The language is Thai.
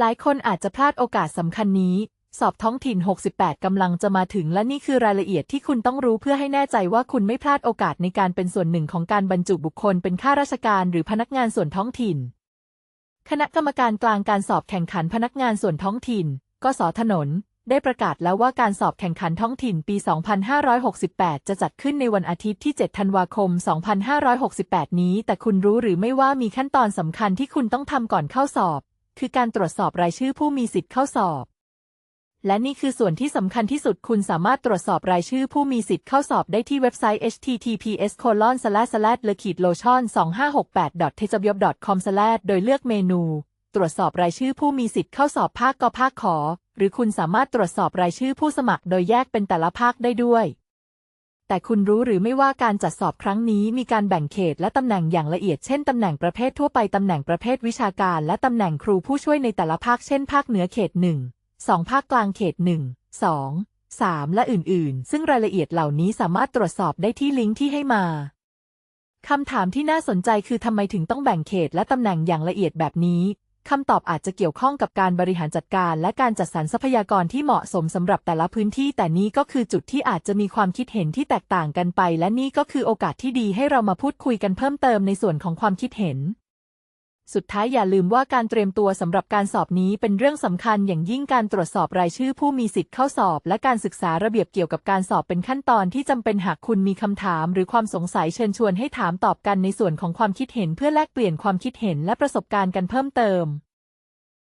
หลายคนอาจจะพลาดโอกาสสำคัญนี้ สอบท้องถิ่น 68 กำลังจะมาถึงและนี่คือรายละเอียดที่คุณต้องรู้เพื่อให้แน่ใจว่าคุณไม่พลาดโอกาสในการเป็นส่วนหนึ่งของการบรรจุบุคคลเป็นข้าราชการหรือพนักงานส่วนท้องถิ่น คณะกรรมการกลางการสอบแข่งขันพนักงานส่วนท้องถิ่น กสถนน ได้ประกาศแล้วว่าการสอบแข่งขันท้องถิ่นปี 2568 จะจัดขึ้นในวันอาทิตย์ที่ 7 ธันวาคม 2568 นี้ แต่คุณรู้หรือไม่ว่ามีขั้นตอนสำคัญที่คุณต้องทำก่อนเข้าสอบ คือการตรวจสอบรายชื่อผู้มีสิทธิ์เข้าสอบ และนี่คือส่วนที่สำคัญที่สุดคุณสามารถตรวจสอบรายชื่อผู้มีสิทธิ์เข้าสอบได้ที่เว็บไซต์ https colon slash slash le k i d lotion 2568 t e j a b y o b com slash โดยเลือกเมนู ตรวจสอบรายชื่อผู้มีสิทธิ์เข้าสอบภาคกภาคขอ หรือคุณสามารถตรวจสอบรายชื่อผู้สมัครโดยแยกเป็นแต่ละภาคได้ด้วย แต่คุณรู้หรือไม่ว่าการจัดสอบครั้งนี้มีการแบ่งเขตและตำแหน่งอย่างละเอียด เช่น ตำแหน่งประเภททั่วไป ตำแหน่งประเภทวิชาการ และตำแหน่งครูผู้ช่วยในแต่ละภาค เช่น ภาคเหนือเขตหนึ่งสองภาคกลางเขตหนึ่งสองสามและอื่นๆ ซึ่งรายละเอียดเหล่านี้สามารถตรวจสอบได้ที่ลิงก์ที่ให้มา คำถามที่น่าสนใจคือทำไมถึงต้องแบ่งเขตและตำแหน่งอย่างละเอียดแบบนี้ คำตอบอาจจะเกี่ยวข้องกับการบริหารจัดการ และการจัดสรรทรัพยากรที่เหมาะสมสำหรับแต่ละพื้นที่ แต่นี้ก็คือจุดที่อาจจะมีความคิดเห็นที่แตกต่างกันไป และนี่ก็คือโอกาสที่ดีให้เรามาพูดคุยกันเพิ่มเติมในส่วนของความคิดเห็น สุดท้ายอย่าลืมว่าการเตรียมตัวสำหรับการสอบนี้เป็นเรื่องสำคัญอย่างยิ่งการตรวจสอบรายชื่อผู้มีสิทธิ์เข้าสอบ และการศึกษาระเบียบเกี่ยวกับการสอบเป็นขั้นตอนที่จำเป็นหากคุณมีคำถาม หรือความสงสัยเชิญชวนให้ถามตอบกันในส่วนของความคิดเห็นเพื่อแลกเปลี่ยนความคิดเห็นและประสบการณ์กันเพิ่มเติม